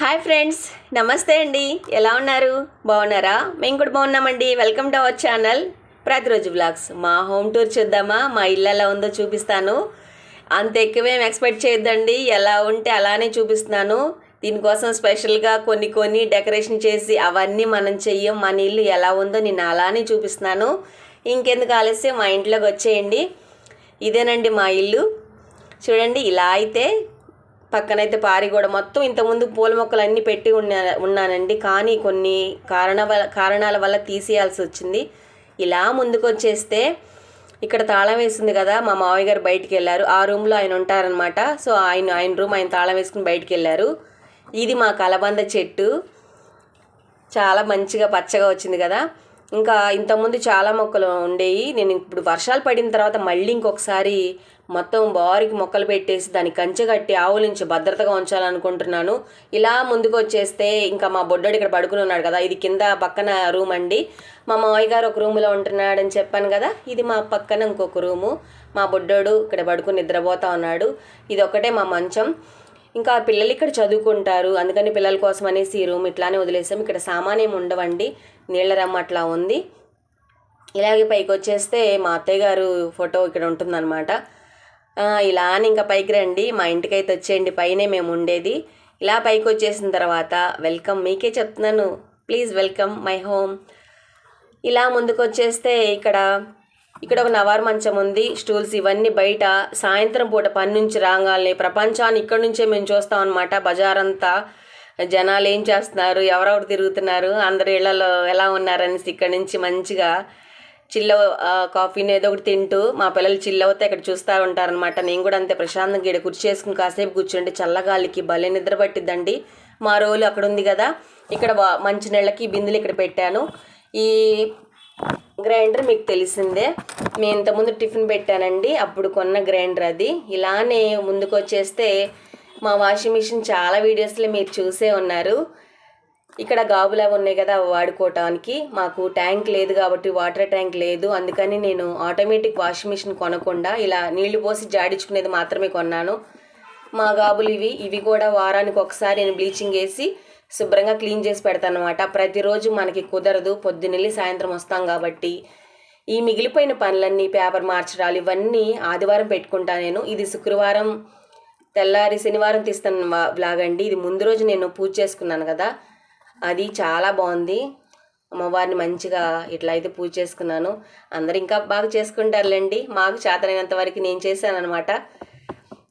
Hi friends నమస్తే అండి. ఎలా ఉన్నారు? బాగున్నారా? మేము కూడా బాగున్నామండి. Welcome to our channel. ప్రతిరోజు బ్లాగ్స్ మా హోమ్ టూర్ చూద్దామా? మా ఇల్లు ఎలా ఉందో చూపిస్తాను. అంత ఎక్కువేం ఎక్స్పెక్ట్ చేయొద్దండి. ఎలా ఉంటే అలానే చూపిస్తున్నాను. దీనికోసం స్పెషల్గా కొన్ని కొన్ని డెకరేషన్ చేసి అవన్నీ మనం చెయ్యం. మన ఇల్లు ఎలా ఉందో నేను అలానే చూపిస్తున్నాను. ఇంకెందుకు ఆలస్యం? మా ఇంట్లోకి వచ్చేయండి. ఇదేనండి మా ఇల్లు. చూడండి ఇలా అయితే పక్కనైతే పారి కూడా మొత్తం ఇంతకుముందు పూల మొక్కలు అన్నీ పెట్టి ఉన్నా ఉన్నానండి. కానీ కొన్ని కారణ వల్ల కారణాల వల్ల తీసేయాల్సి వచ్చింది. ఇలా ముందుకు వచ్చేస్తే ఇక్కడ తాళం వేసింది కదా మా మావయ్య గారు బయటికి వెళ్ళారు ఆ రూమ్లో ఆయన ఉంటారనమాట సో ఆయన ఆయన రూమ్ ఆయన తాళం వేసుకుని బయటికి వెళ్ళారు ఇది మా కలబంద చెట్టు. చాలా మంచిగా పచ్చగా వచ్చింది కదా. ఇంకా ఇంతకుముందు చాలా మొక్కలు ఉండేవి నేను ఇప్పుడు వర్షాలు పడిన తర్వాత మళ్ళీ ఇంకొకసారి మొత్తం బారికి మొక్కలు పెట్టేసి దాన్ని కంచె కట్టి ఆవుల నుంచి భద్రతగా ఉంచాలనుకుంటున్నాను. ఇలా ముందుకు వచ్చేస్తే ఇంకా మా బొడ్డోడు ఇక్కడ పడుకుని ఉన్నాడు కదా ఇది కింద పక్కన రూమ్ అండి. మా మావయ్య గారు ఒక రూమ్లో ఉంటున్నాడని చెప్పాను కదా ఇది మా పక్కన ఇంకొక రూము. మా బొడ్డోడు ఇక్కడ పడుకుని నిద్రపోతా ఉన్నాడు. ఇది ఒకటే మా మంచం. ఇంకా పిల్లలు ఇక్కడ చదువుకుంటారు అందుకని పిల్లల కోసం అనేసి ఈ రూమ్ ఇట్లానే వదిలేసాం. ఇక్కడ సామాన్యం ఉండవండి నీళ్ళ రమ్మ అట్లా ఉంది. ఇలాగే పైకి వచ్చేస్తే మా అత్తయ్య గారు ఫోటో ఇక్కడ ఉంటుందన్నమాట. ఇలా అని ఇంకా పైకి రండి. మా ఇంటికి అయితే వచ్చేయండి. పైనే మేము ఉండేది. ఇలా పైకి వచ్చేసిన తర్వాత వెల్కమ్ మీకే చెప్తున్నాను. Please welcome my home. ఇలా ముందుకు వచ్చేస్తే ఇక్కడ ఇక్కడ ఒక నవార్ మంచం ఉంది. స్టూల్స్ ఇవన్నీ బయట సాయంత్రం పూట పని నుంచి రాగానే ప్రపంచాన్ని ఇక్కడ నుంచే మేము చూస్తాం అనమాట బజార్ అంతా జనాలు ఏం చేస్తున్నారు? ఎవరెవరు తిరుగుతున్నారు? అందరు ఇళ్ళలో ఎలా ఉన్నారనేసి ఇక్కడ నుంచి మంచిగా చిల్ల కాఫీని ఏదో ఒకటి తింటూ మా పిల్లలు చిల్లవతే ఇక్కడ చూస్తూ ఉంటారనమాట నేను కూడా అంతే ప్రశాంతంగా ఇక్కడ కుర్చీ చేసుకుని కాసేపు కూర్చుంటే చల్లగాలికి భలే నిద్ర పట్టిద్దండి. మా రోలు అక్కడ ఉంది కదా ఇక్కడ వా- మంచినీళ్ళకి బిందులు ఇక్కడ పెట్టాను. ఈ గ్రైండర్ మీకు తెలిసిందే నేను ఇంతకుముందు టిఫిన్ పెట్టానండి అప్పుడు కొన్న గ్రైండర్ అది. ఇలానే ముందుకు వచ్చేస్తే మా వాషింగ్ మిషన్ చాలా వీడియోస్లో మీరు చూసే ఉన్నారు. ఇక్కడ గాబులా ఉన్నాయి కదా వాడుకోవటానికి. మాకు ట్యాంక్ లేదు కాబట్టి వాటర్ ట్యాంక్ లేదు. అందుకని నేను ఆటోమేటిక్ వాషింగ్ మిషన్ కొనకుండా ఇలా నీళ్ళు పోసి జాడించుకునేది మాత్రమే కొన్నాను. మా గాబులు ఇవి. ఇవి కూడా వారానికి ఒకసారి నేను బ్లీచింగ్ వేసి శుభ్రంగా క్లీన్ చేసి పెడతాను అనమాట ప్రతిరోజు మనకి కుదరదు. పొద్దున్నెళ్ళి సాయంత్రం వస్తాం కాబట్టి. ఈ మిగిలిపోయిన పనులన్నీ పేపర్ మార్చడాలు ఇవన్నీ ఆదివారం పెట్టుకుంటా నేను. ఇది శుక్రవారం తెల్లారి శనివారం తీస్తాను బ్లాగ్ అండి. ఇది ముందు రోజు నేను పూజ చేసుకున్నాను కదా. అది చాలా బాగుంది. అమ్మవారిని మంచిగా ఇట్లా అయితే పూజ చేసుకున్నాను. అందరు ఇంకా బాగా చేసుకుంటారులేండి. మాకు చేతనైనంత వరకు నేను చేశాను అనమాట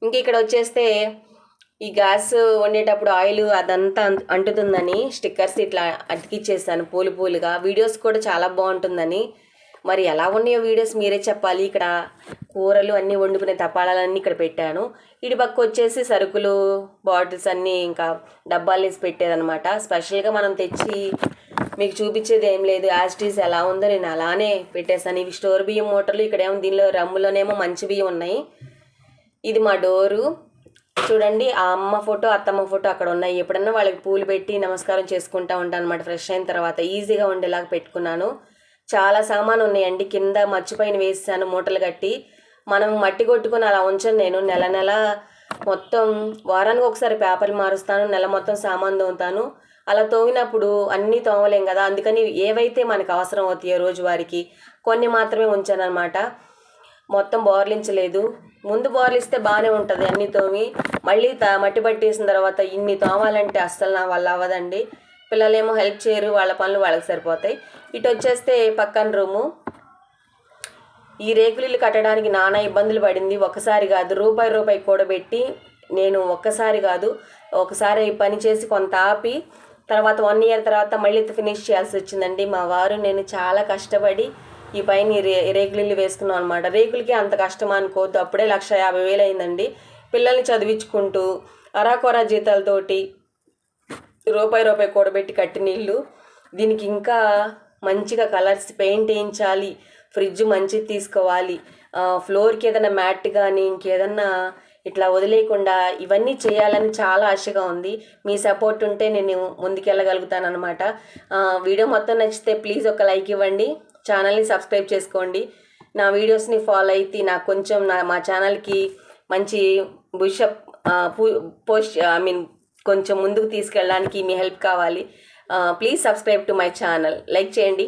ఇంక ఇక్కడ వచ్చేస్తే ఈ గ్యాస్ వండేటప్పుడు ఆయిల్ అదంతా అంటుతుందని స్టిక్కర్స్ ఇట్లా అతికిచ్చేసాను పూలు పూలుగా. వీడియోస్ కూడా చాలా బాగుంటుందని. మరి ఎలా ఉన్నాయో వీడియోస్ మీరే చెప్పాలి. ఇక్కడ కూరలు అన్నీ వండుకునే తపాలాలన్నీ ఇక్కడ పెట్టాను. ఇటు పక్క వచ్చేసి సరుకులు బాటిల్స్ అన్నీ ఇంకా డబ్బాలు వేసి పెట్టేదనమాట స్పెషల్గా మనం తెచ్చి మీకు చూపించేది ఏం లేదు. యాస్టీస్ ఎలా ఉందో నేను అలానే పెట్టేశాను. ఇవి స్టోర్ బియ్యం మూటలు ఇక్కడేమో దీనిలో రమ్ములోనేమో మంచి బియ్యం ఉన్నాయి. ఇది మా డోరు. చూడండి ఆ అమ్మ ఫోటో అత్తమ్మ ఫోటో అక్కడ ఉన్నాయి. ఎప్పుడన్నా వాళ్ళకి పూలు పెట్టి నమస్కారం చేసుకుంటా ఉంటాను అనమాట ఫ్రెష్ అయిన తర్వాత ఈజీగా ఉండేలాగా పెట్టుకున్నాను. చాలా సామాను ఉన్నాయండి. కింద మర్చిపోయిన వేసాను మూటలు కట్టి. మనం మట్టి కొట్టుకొని అలా ఉంచను నేను. నెల నెల మొత్తం వారానికి ఒకసారి పేపర్లు మారుస్తాను నెల మొత్తం సామాన్ తోముతాను. అలా తోమినప్పుడు అన్నీ తోమలేం కదా అందుకని ఏవైతే మనకు అవసరం అవుతాయో రోజువారికి కొన్ని మాత్రమే ఉంచాను అనమాట మొత్తం బోర్లించలేదు. ముందు బోర్లిస్తే బాగానే ఉంటుంది అన్ని తోమి. మళ్ళీ త మట్టి పట్టేసిన తర్వాత ఇన్ని తోమాలంటే అస్సలు నా వల్ల అవ్వదండి. పిల్లలేమో హెల్ప్ చేయరు వాళ్ళ పనులు వాళ్ళకి సరిపోతాయి. ఇటు వచ్చేస్తే పక్కన రూము. ఈ రేకులు ఇల్లు కట్టడానికి నానా ఇబ్బందులు పడింది. ఒకసారి కాదు రూపాయి రూపాయి కూడబెట్టి నేను ఒక్కసారి కాదు ఒకసారి పని చేసి కొంత ఆపి తర్వాత వన్ ఇయర్ తర్వాత మళ్ళీ ఫినిష్ చేయాల్సి వచ్చిందండి. మా వారు నేను చాలా కష్టపడి ఈ పైన రే రేకులు వేసుకున్నాం అనమాట రేకులకి అంత కష్టం అనుకోవద్దు. అప్పుడే లక్ష యాభై వేలు అయిందండి. పిల్లల్ని చదివించుకుంటూ అరాకొరా జీతాలతోటి రూపాయి రూపాయి కూడబెట్టి కట్టిన ఇల్లు. దీనికి ఇంకా మంచిగా కలర్స్ పెయింట్ వేయించాలి ఫ్రిడ్జ్ మంచిది తీసుకోవాలి ఫ్లోర్కి ఏదైనా మ్యాట్ కానీ ఇంకేదన్నా ఇట్లా వదిలేయకుండా ఇవన్నీ చేయాలని చాలా ఆశగా ఉంది. మీ సపోర్ట్ ఉంటే నేను ముందుకెళ్ళగలుగుతాను అనమాట వీడియో మొత్తం నచ్చితే ప్లీజ్ ఒక లైక్ ఇవ్వండి ఛానల్ని సబ్స్క్రైబ్ చేసుకోండి. నా వీడియోస్ని ఫాలో అయితే నాకు కొంచెం నా మా ఛానల్కి మంచి బుషప్ పోస్ట్ ఐ మీన్ కొంచెం ముందుకు తీసుకెళ్ళడానికి మీ హెల్ప్ కావాలి. Please subscribe to my channel like చేయండి.